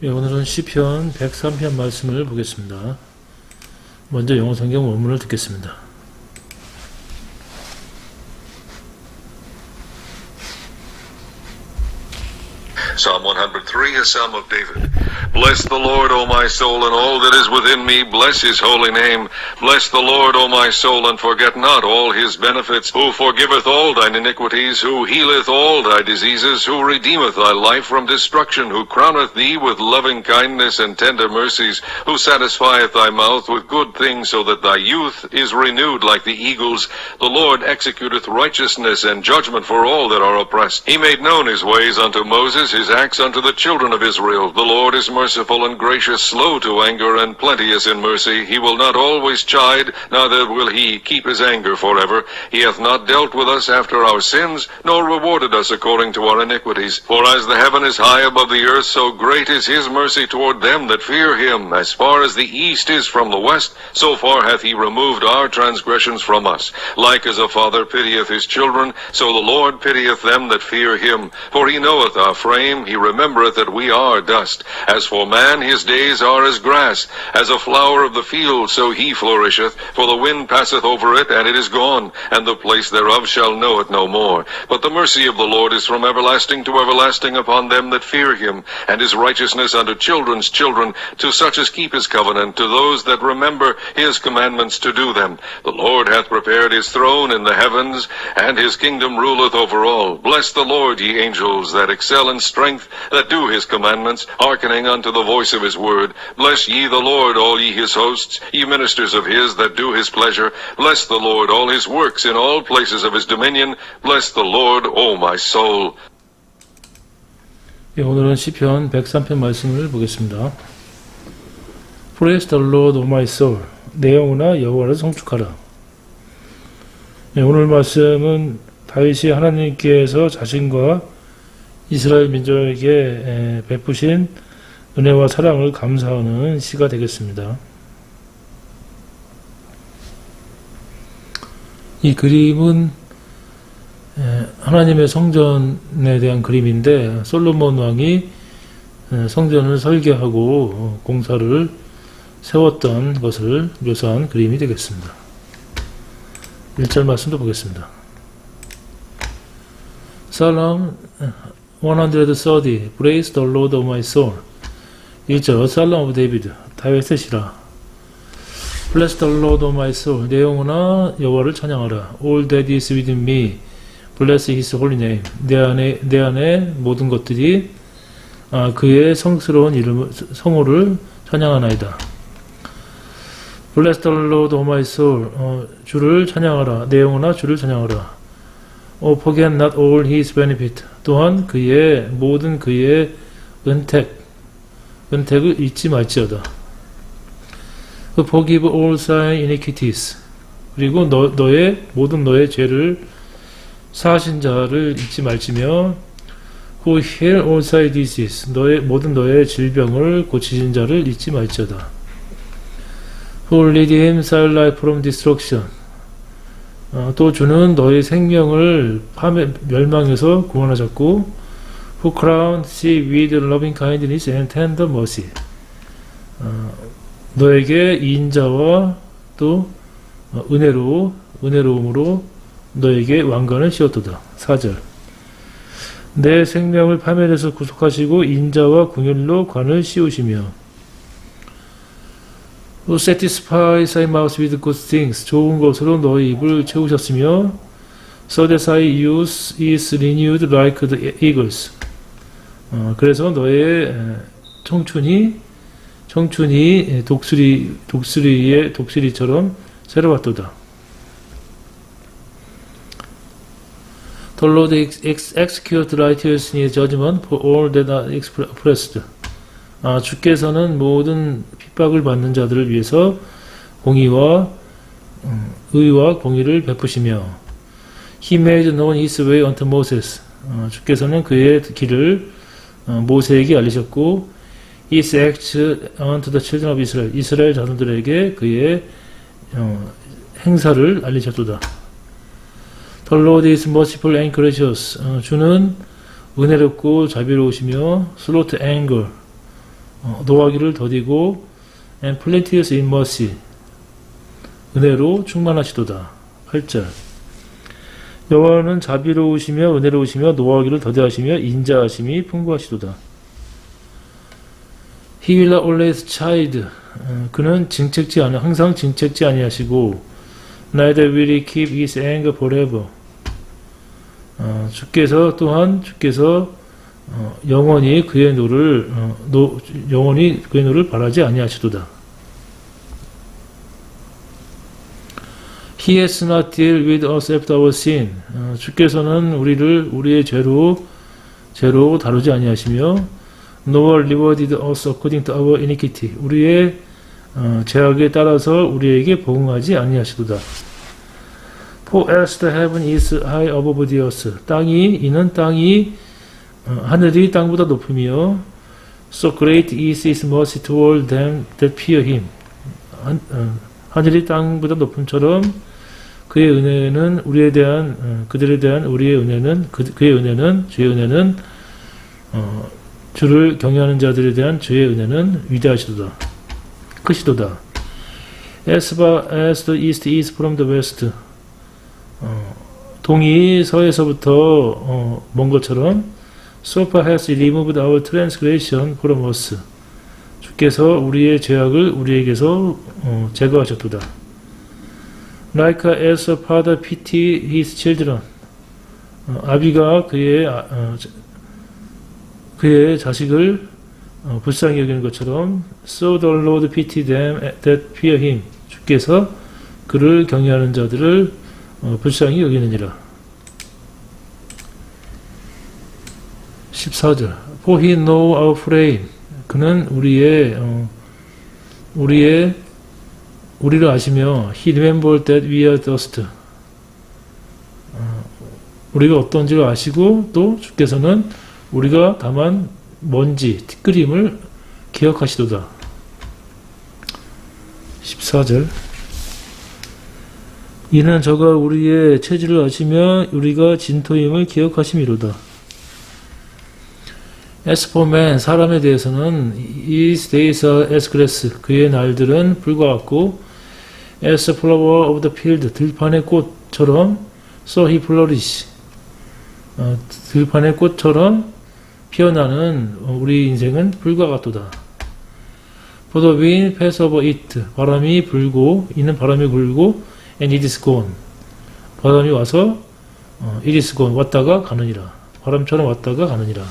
예, 오늘은 시편 103편 말씀을 보겠습니다. 먼저 영어 성경 원문을 듣겠습니다. 103, a psalm of David. Bless the Lord, O my soul, and all that is within me. Bless his holy name. Bless the Lord, O my soul, and forget not all his benefits, who forgiveth all thine iniquities, who healeth all thy diseases, who redeemeth thy life from destruction, who crowneth thee with loving kindness and tender mercies, who satisfieth thy mouth with good things, so that thy youth is renewed like the eagles. The Lord executeth righteousness and judgment for all that are oppressed. He made known his ways unto Moses, his acts unto the children of Israel. The Lord is merciful and gracious, slow to anger, and plenteous in mercy. He will not always chide, neither will he keep his anger forever. He hath not dealt with us after our sins, nor rewarded us according to our iniquities. For as the heaven is high above the earth, so great is his mercy toward them that fear him. As far as the east is from the west, so far hath he removed our transgressions from us. Like as a father pitieth his children, so the Lord pitieth them that fear him. For he knoweth our frame, he remembereth that we are dust. As for man, his days are as grass, as a flower of the field, so he flourisheth. For the wind passeth over it, and it is gone, and the place thereof shall know it no more. But the mercy of the Lord is from everlasting to everlasting upon them that fear him, and his righteousness unto children's children, to such as keep his covenant, to those that remember his commandments to do them. The Lord hath prepared his throne in the heavens, and his kingdom ruleth over all. Bless the Lord, ye angels, that excel in strength, that do his commandments, hearkening unto the voice of his word. Bless ye the Lord, all ye his hosts, ye ministers of his that do his pleasure. Bless the Lord, all his works in all places of his dominion. Bless the Lord, O my soul. 예, 오늘은 시편 103편 말씀을 보겠습니다. Praise the Lord, O my soul. 내 영혼아 여호와를 성축하라. 예, 오늘 말씀은 다윗이 하나님께서 자신과 이스라엘 민족에게 에, 베푸신 은혜와 사랑을 감사하는 시가 되겠습니다. 이 그림은 에, 하나님의 성전에 대한 그림인데 솔로몬 왕이 에, 성전을 설계하고 어, 공사를 세웠던 것을 묘사한 그림이 되겠습니다. 1절 말씀도 보겠습니다. Psalm 130 Praise the Lord of my soul 1절 Psalm of David 다윗의 시라 Bless the Lord of my soul 내 영혼아 여호와를 찬양하라 All that is within me Bless his holy name 내 안에 내 안에 모든 것들이 아, 그의 성스러운 이름 성호를 찬양하나이다 Bless the Lord of my soul 어, 주를 찬양하라 내 영혼아 주를 찬양하라 Oh, forget not all his benefit. 또한 그의 모든 그의 은택, 은택을 잊지 말지어다. Forgive all thy iniquities. 그리고 너, 너의 모든 너의 죄를 사하신 자를 잊지 말지며 Who heal all thy diseases. 너의 모든 너의 질병을 고치신 자를 잊지 말지어다. Who redeem thy life from destruction. 어, 또 주는 너의 생명을 파멸, 멸망에서 구원하셨고 Who crowned thee with loving kindness and tender mercy. 어, 너에게 인자와 또 어, 은혜로 은혜로움으로 너에게 왕관을 씌웠도다. 4절. 내 생명을 파멸에서 구속하시고 인자와 궁율로 관을 씌우시며 who satisfies thy mouth with good things. 좋은 것으로 너의 입을 채우셨으며, so that thy youth is renewed like the eagles. 어, 그래서 너의 에, 청춘이 청춘이 독수리 독수리의 독수리처럼 새로웠도다. The Lord ex- ex- execute righteousness judgment for all that are oppressed. 아, 주께서는 모든 핍박을 받는 자들을 위해서 공의와 음, 의와 공의를 베푸시며 He made known his way unto Moses. 어, 주께서는 그의 길을 어, 모세에게 알리셨고 His acts unto the children of Israel. 이스라엘 자손들에게 그의 어, 행사를 알리셨도다. The Lord is merciful and gracious. 어, 주는 은혜롭고 자비로우시며 slow to anger. 어, 노하기를 더디고 and plenteous in mercy 은혜로 충만하시도다. 8절 여호와는 자비로우시며 은혜로우시며 노하기를 더디하시며 인자하심이 풍부하시도다. He will always chide. 어, 그는 증책지 아니 항상 증책지 아니하시고 neither will he keep his anger forever. 어, 주께서 또한 주께서 어, 영원히 그의 노를 어, 노, 영원히 그의 노를 바라지 아니하시도다. He has not dealt with us after our sin. 어, 주께서는 우리를 우리의 죄로 죄로 다루지 아니하시며 nor rewarded us according to our iniquity. 우리의 어, 죄악에 따라서 우리에게 보응하지 아니하시도다. For as the heaven is high above the earth. 땅이 이는 땅이 어, 하늘이 땅보다 높으며 so great is his mercy toward them that fear him. 한, 어, 하늘이 땅보다 높음처럼 그의 은혜는 우리에 대한 어, 그들에 대한 우리의 은혜는 그, 그의 은혜는 주의 은혜는 어, 주를 경외하는 자들에 대한 주의 은혜는 위대하시도다. 크시도다. As far as the east is from the west. 어, 동이 서에서부터 어, 먼 것처럼 So far has removed our transgression from us. 주께서 우리의 죄악을 우리에게서 어, 제거하셨도다. Like as a father pity his children. 어, 아비가 그의 아- 어, 자- 그의 자식을 어, 불쌍히 여기는 것처럼 So the Lord pity them that fear him. 주께서 그를 경외하는 자들을 어, 불쌍히 여기느니라. 14절 For he know our frame. 그는 우리의 어, 우리의 우리를 아시며 He remembered that we are dust. 어, 우리가 어떤지를 아시고 또 주께서는 우리가 다만 먼지, 티끌임을 기억하시도다. 14절 이는 저가 우리의 체질을 아시며 우리가 진토임을 기억하심이로다. For man, 사람에 대해서는 are as grass, 그의 날들은 풀과 같고 a flower of the field, 들판의 꽃처럼 flourish. 어, 들판의 꽃처럼 피어나는 우리 인생은 불과 같도다. Pass over it. 바람이 불고, 이는 바람이 불고, and it is gone. 바람이 와서, 어, it is gone. 왔다가 가느니라. 바람처럼 왔다가 가느니라.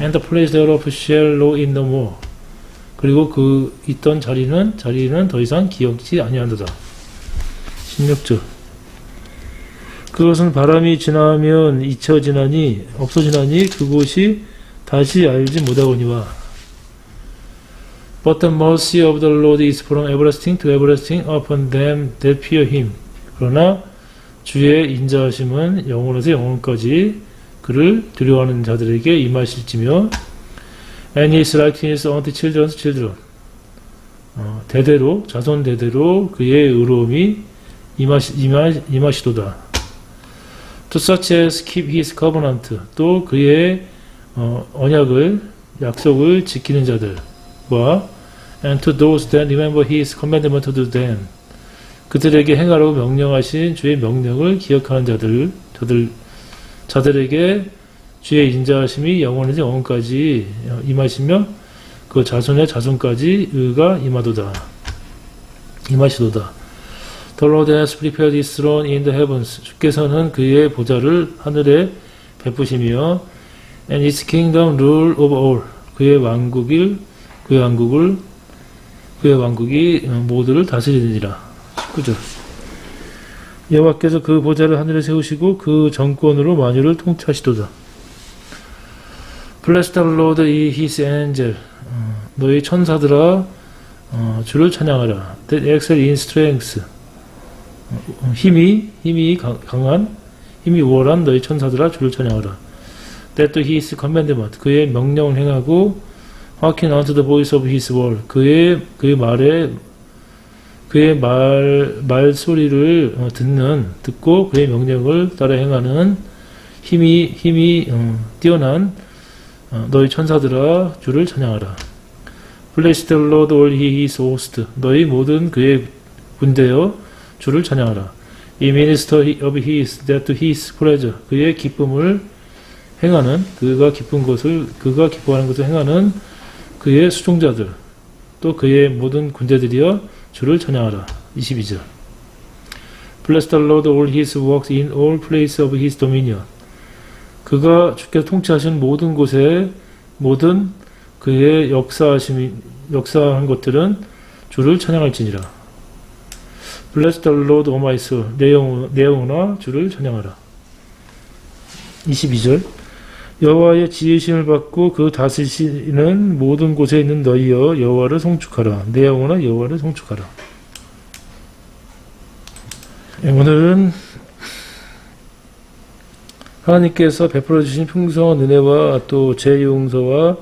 And place thereof shall know it no more. 그리고 그 있던 자리는, 자리는 더 이상 기억지 아니한도다. 16절. 그것은 바람이 지나면 잊혀지나니, 없어지나니, 그곳이 다시 알지 못하거니와 But the mercy of the Lord is from everlasting to everlasting upon them that fear him. 그러나 주의 인자하심은 영원에서 영원까지 그를 두려워하는 자들에게 임하실지며 And his likeness unto children's children. 어, 대대로 자손 대대로 그의 의로움이 임하시, 임하, 임하시도다. To such as keep his covenant. 또 그의 어, 언약을 약속을 지키는 자들과 and to those that remember his commandment to them 그들에게 행하라고 명령하신 주의 명령을 기억하는 자들 저들 자들에게 주의 인자하심이 영원에서 영원까지 임하시며 그 자손의 자손까지 의가 임하도다 임하시도다 The Lord has prepared his throne in the heavens 주께서는 그의 보좌를 하늘에 베푸시며 and his kingdom rule over all. 그의 왕국을 그의 왕국을 그의 왕국이 모두를 다스리느니라. 19절. 여호와께서 그 보좌를 하늘에 세우시고 그 정권으로 만유를 통치하시도다. Lord, ye his angel. 어, 너희 천사들아 어, 주를 찬양하라. That excel in strength. 어, 힘이 힘이 강- 강한 힘이 우월한 너희 천사들아 주를 찬양하라. that his commandment 그의 명령을 행하고 hearken unto the voice of his word 그의 그의 말에 그의 말 말소리를 어, 듣는 듣고 그의 명령을 따라 행하는 힘이 힘이 어, 뛰어난 어, 너희 천사들아 주를 찬양하라. Bless the Lord all his host. 너희 모든 그의 군대여 주를 찬양하라. 이 minister of his that his pleasure. 그의 기쁨을 행하는 그가 기쁜 것을 그가 기뻐하는 것을 행하는 그의 수종자들 또 그의 모든 군대들이여 주를 찬양하라. 22절. Bless the Lord all his works in all places of his dominion. 그가 주께서 통치하신 모든 곳에 모든 그의 역사하심 역사한 것들은 주를 찬양할지니라. Bless the Lord, O my soul. 내 영혼아 주를 찬양하라. 22절. 여호와의 지으심을 받고 그 다스리시는 모든 곳에 있는 너희여 여호와를 송축하라. 내 영혼아 여호와를 송축하라. 네, 오늘은 하나님께서 베풀어 주신 풍성한 은혜와 또 재용서와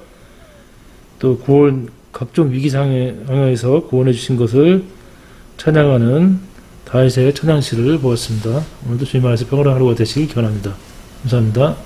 또 구원 각종 위기 상황에서 구원해 주신 것을 찬양하는 다윗의 찬양시를 보았습니다. 오늘도 주님 안에서 평안한 하루가 되시길 기원합니다. 감사합니다.